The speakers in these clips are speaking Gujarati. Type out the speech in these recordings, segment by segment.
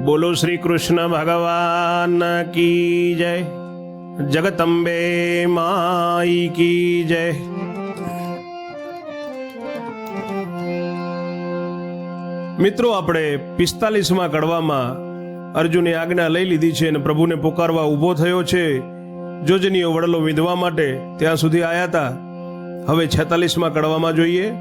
બોલો શ્રી કૃષ્ણ ભગવાન કી જય. જગતંબે માઈ કી જય. મિત્રો, આપણે પિસ્તાલીસમાં કડવામાં અર્જુને આજ્ઞા લઈ લીધી છે અને પ્રભુને પોકારવા ઊભો થયો છે. જોજનીઓ વડલો વિંધવા માટે ત્યાં સુધી આવ્યા હતા હવે છેતાલીસમાં કડવામાં જોઈએ.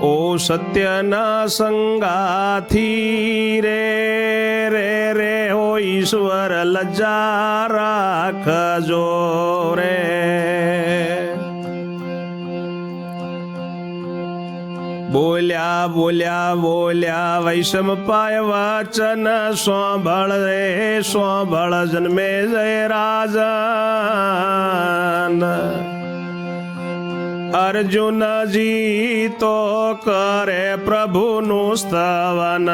ઓ સત્યના સંગાથી રે રે રે ઓ ઈશ્વર, લજ્જા રાખજો રે. બોલ્યા બોલ્યા બોલ્યા વૈષમ પાય વચન સોંભળ રે, સોંભળ જન્મે જય રાજન. અર્જુનજી તો કરે પ્રભુનું સ્તવન.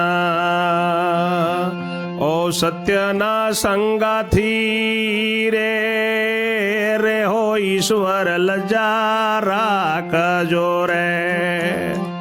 ઓ સત્યના સંગાથી રે રે હો ઈશ્વર, લજા રાખજો રે.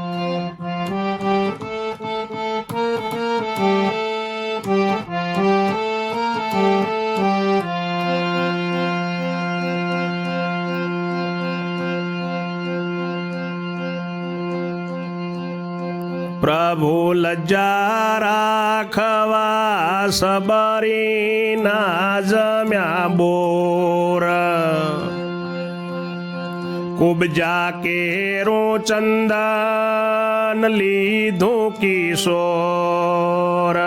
લજ્જા રાખવા સબરી ના જમ્યા બોર. કુબજા કેરું ચંદન લીધું કિશોર.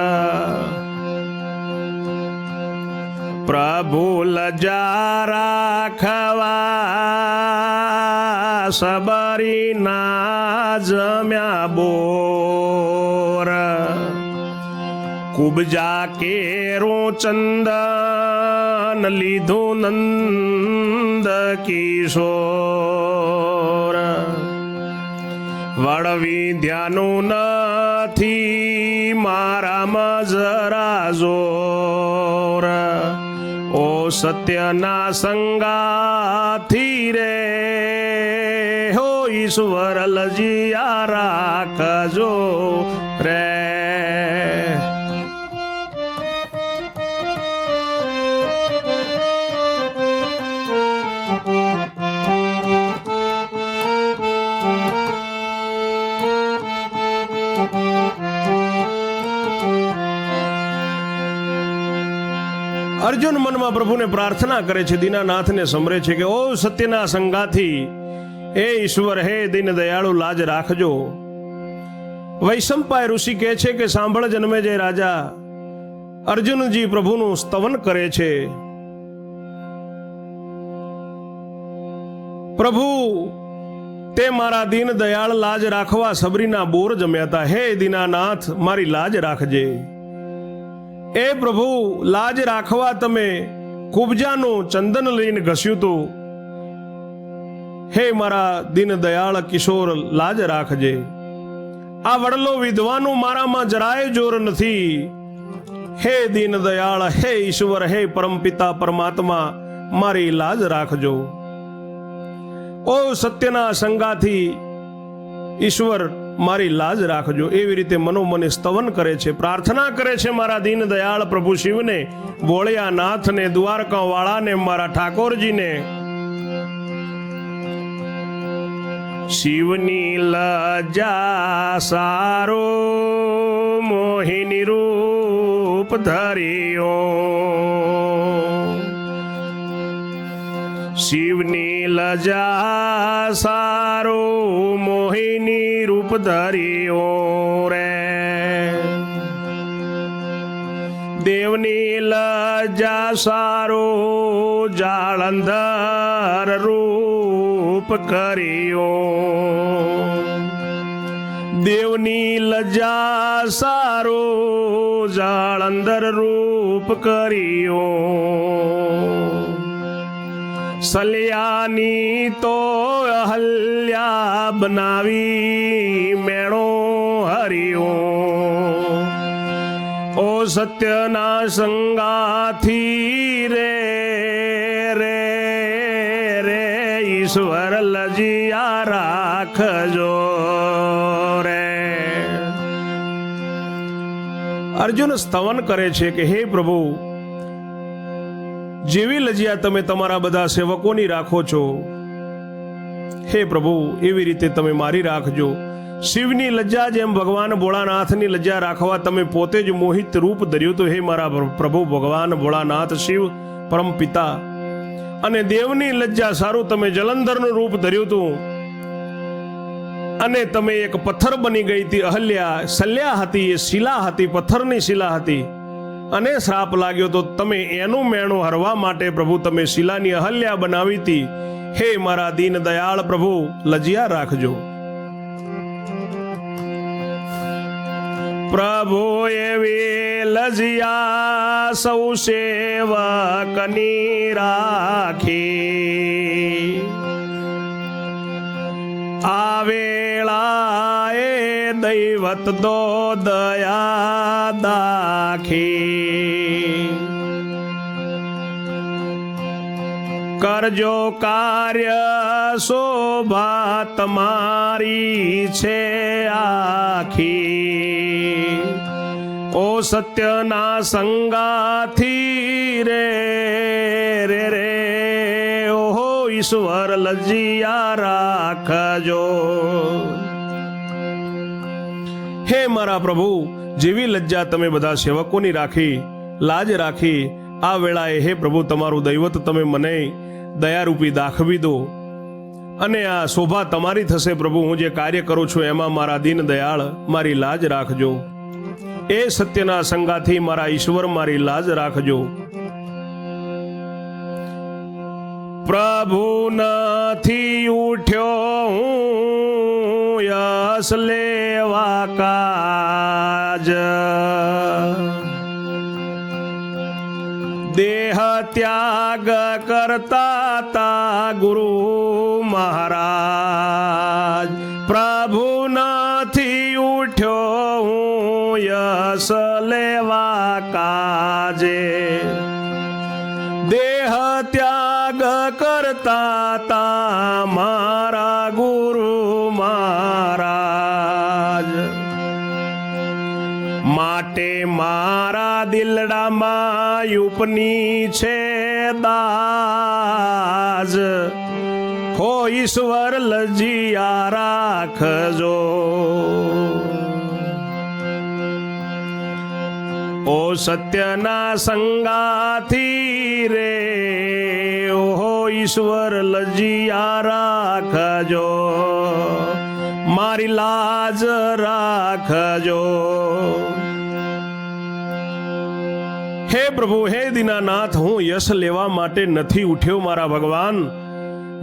પ્રભુ લજા રાખવા સબરી ના જમ્યા બોર. કુબજા કેરો ચંદન લીધું નંદ કિશોર. વળવી ધ્યાનું નથી મારામાં જરા જોર. ઓ સત્યના સંગાથી રે, હો ઈશ્વર લજિયા રાખજો રે અર્જુન મનમાં પ્રભુને પ્રાર્થના કરે છે, દીનાનાથને સમરે છે કે, ઓ સત્યના સંગાથી એ ઈશ્વર, હે દીન દયાળુ, લાજ રાખજો. વૈશંપાય ઋષિ કહે છે કે, સાંભળ જન્મે જે રાજા, અર્જુનજી પ્રભુનું સ્તવન કરે છે. પ્રભુ, તે મારા દીન દયાળ લાજ રાખવા સબરીના બોર જમ્યા હતા હે દીનાનાથ, મારી લાજ રાખજે. એ પ્રભુ, લાજ રાખવા તમે કુબજાનું ચંદન લઈને ઘસ્યું તું. હે મારા દીન દયાળ કિશોર, લાજ રાખજે. આ વડલો વિધવાનું મારામાં જરાય જોર નથી. હે દીન દયાળ હે ઈશ્વર, હે પરમપિતા, પરમાત્મા, મારી લાજ રાખજો. ઓ સત્યના સંગાથી, ઈશ્વર મારી લાજ રાખજો. એવી રીતે મનોમને સ્તવન કરે છે, પ્રાર્થના કરે છે મારા દીન દયાળ પ્રભુ શિવને બોળિયા નાથને દ્વારકા વાળાને મારા ઠાકોરજીને. શિવની લજા સારો મોહિની રૂપ ધર્યો. શિવની લજા સારો મોહિની રૂપ ધર્યો રે. દેવની લજા સારો જાળંધર રૂપ કર્યો દેવની લજા સારો જાળંધર રૂપ કર્યો સલિયાની તો અહલ્યા બનાવી મેળો હરિયો. ઓ સત્યના સંગાથી રે રે રે, ઈશ્વર લજિયા રાખજો રે. અર્જુન સ્તવન કરે છે કે, હે પ્રભુ જેવી લજ્યા તમે તમારા બધા સેવકોની રાખો છો. હે પ્રભુ, એવી રીતે તમે મારી રાખજો. શિવની લજ્જા જેમ ભગવાન ભોળાનાથની લજ્જા રાખવા તમે પોતે જ મોહિત રૂપ ધર્યું તો હે મારા પ્રભુ, ભગવાન ભોળાનાથ, શિવ, પરમ પિતા. અને દેવની લજ્જા સારું તમે જલંધરનું રૂપ ધર્યું હતું. અને તમે એક પથ્થર બની ગઈ હતી. અહલ્યા, સલ્યા હતી, એ શિલા હતી, પથ્થરની શિલા હતી. અને શ્રાપ લાગ્યો તો તમે એનું મેણું હરવા માટે પ્રભુ તમે શિલાની અહલ્યા બનાવી હતી. હે મારા દીન દયાળ પ્રભુ લજિયા રાખજો. પ્રભુ એવી લજિયા સૌ સેવકની રાખી. આવેળાએ દૈવત દો દયા દાખી. કરજો કાર્ય શોભા તમારી છે આખી. ઓ સત્યના સંગાથી રે રે રે. ઈશ્વર લજિયા રાખજો. હે મારા પ્રભુ, જેવી લજ્જા તમે બધા સેવકોની રાખી, લાજ રાખી, આ વેળાએ હે પ્રભુ તમારું દૈવત તમે મને દયારૂપી દાખવી દો. અને આ શોભા તમારી થશે પ્રભુ, હું જે કાર્ય કરું છું એમાં મારા દીન દયાળ મારી લાજ રાખજો. એ સત્યના સંગાથી મારા ઈશ્વર મારી લાજ રાખજો. પ્રભુ નથી ઉઠ્યો હું લેવા કાજ. દેહ ત્યાગ કરતા તા ગુરુ મહારાજ. પ્રભુ નથી ઉઠ્યો હું યશ લેવા કાજે. દેહ ત્યાગ કરતા તા મારા માટે મારા દિલડામાં ઉપની છે દાજ હો ઈશ્વર, લજિયા રાખજો. ઓ સત્યના સંગાથી રે ઓહો ઈશ્વર, લજિયા રાખજો. મારી લાજ રાખજો. હે પ્રભુ, હે દીનાનાથ, હું યશ લેવા માટે નથી ઉઠ્યો મારા ભગવાન.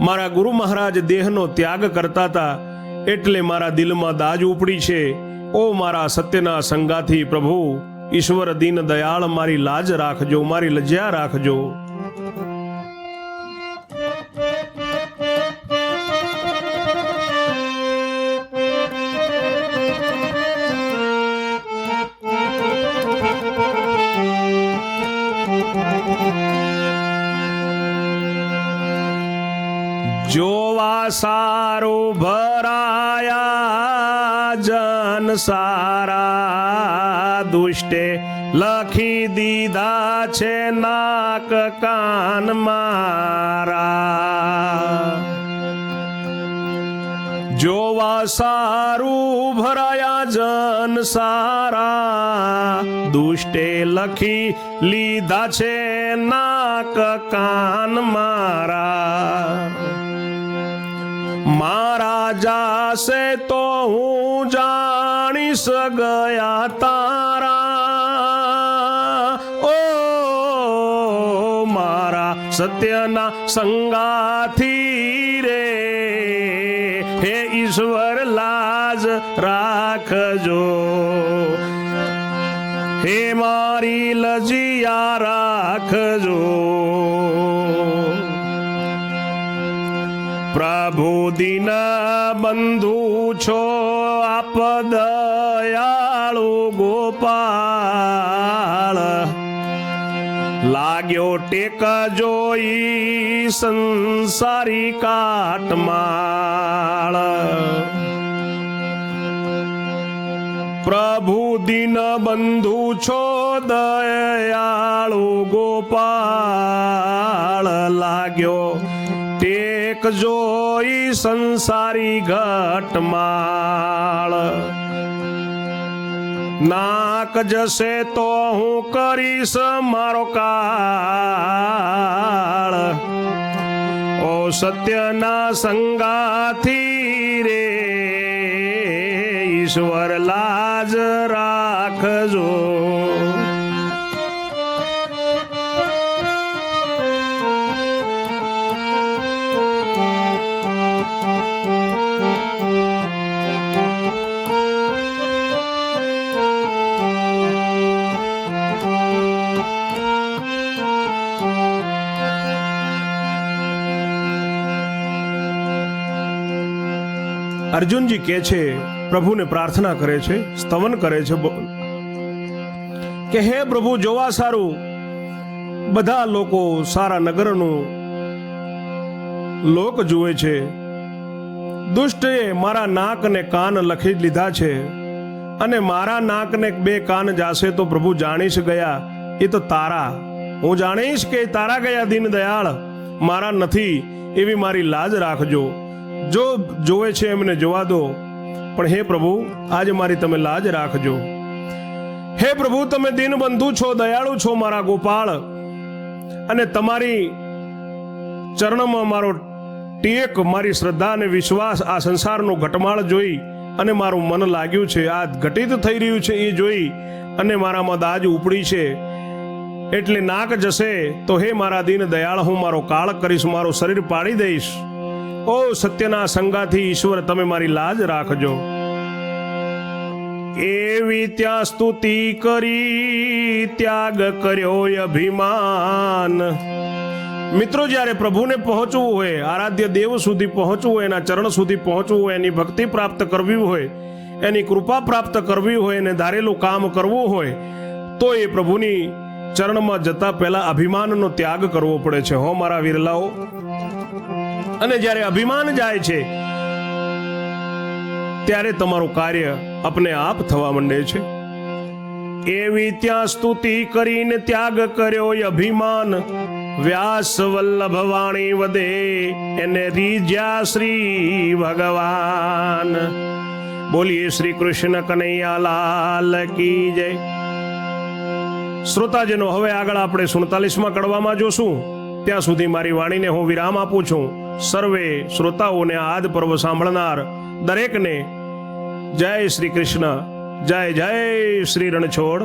મારા ગુરુ મહારાજ દેહનો ત્યાગ કરતા હતા, એટલે મારા દિલમાં દાજ ઉપડી છે. ઓ મારા સત્યના સંગાથી પ્રભુ, ઈશ્વર દીન દયાળ મારી લાજ રાખજો, મારી લજ્જા રાખજો. જોવા સારું ભરાયા જન સારા દુષ્ટે લખી દીધા છે નાક કાન મારા. જોવા સારું ભરાયા જન સારા. દુષ્ટે લખી લીધા છે નાક કાન મારા. મારા જાશે તો હું જાણીશ ગયા તારા. ઓ મારા સત્યના સંગાથી રે. હે ઈશ્વર લાજ રાખજો. હે મારી લજિયા રાખજો. પ્રભુ દિન બંધુ છો આપ દયાળુ ગોપાળ. લાગ્યો ટેક જોઈ સંસારી કાટમાળ. પ્રભુ દિન બંધુ છો દયાળુ ગોપાળ. લાગ્યો ટેક જોઈ સંસારી ઘટમાળ. નાક જશે તો હું કરીશ મારો કાળ. ઓ સત્યના સંગાથી રે ઈશ્વર લાજ રાખજો. અર્જુનજી કહે છે, પ્રભુને પ્રાર્થના કરે છે, સ્તવન કરે છે કે હે પ્રભુ, જોવા સારું. બધા લોકો સારા નગરનું લોક જુએ છે. દુષ્ટએ મારા નાક ને કાન લખી લીધા છે. અને મારા નાકને બે કાન જાશે તો પ્રભુ જાણીશ ગયા. એ તો તારા. હું જાણીશ કે તારા ગયા દીન દયાળ. મારા નથી, એવી મારી લાજ રાખજો. જો જોવે છે એમને જોવા દો, પણ હે પ્રભુ, આજે મારી તમે લાજ રાખજો. હે પ્રભુ, તમે દીનબંધુ છો, દયાળુ છો મારા ગોપાળ, અને તમારી ચરણમાં મારો ટેક મારી શ્રદ્ધા અને વિશ્વાસ આ સંસારનો ઘટમાળ જોઈ અને મારું મન લાગ્યું છે. આ ઘટિત થઈ રહ્યું છે એ જોઈ અને મારામાં દાજ ઉપડી છે. એટલે નાક જશે તો હે મારા દીન દયાળ, હું મારો કાળ કરીશ, મારું શરીર પાડી દઈશ. ઓ સત્યના સંગાથી ઈશ્વર, તમે મારી લાજ રાખજો. એવી ત્યાં સ્તુતિ કરી, ત્યાગ કર્યો અભિમાન. મિત્રો, જ્યારે પ્રભુને પહોંચવું હોય, આરાધ્ય દેવ સુધી પહોંચવું હોય, એના ચરણ સુધી પહોંચવું હોય, એની ભક્તિ પ્રાપ્ત કરવી હોય, એની કૃપા પ્રાપ્ત કરવી હોય અને ધારેલું કામ કરવું હોય, તો એ પ્રભુની ચરણમાં જતા પહેલા અભિમાનનો ત્યાગ કરવો પડે છે. હો મારા વિરલાઓ અને જ્યારે અભિમાન જાય છે, ત્યારે તમારું કાર્ય અપને આપ થવા માંડે છે. એવી ત્યાં સ્તુતિ કરીને ત્યાગ કર્યો અભિમાન. વ્યાસ વલ્લભ વાણી વધે, એને રીજ્યા શ્રી ભગવાન. બોલીએ શ્રી કૃષ્ણ કનૈયા લાલ કી જય. શ્રોતાજનો, હવે આગળ આપણે સુડતાલીસમાં કડવામાં જોશું. ત્યાં સુધી મારી વાણીને હું વિરામ આપું છું. સર્વે શ્રોતાઓને આદ પર્વ સાંભળનાર દરેકને જય શ્રી કૃષ્ણ. જય જય શ્રી રણછોડ.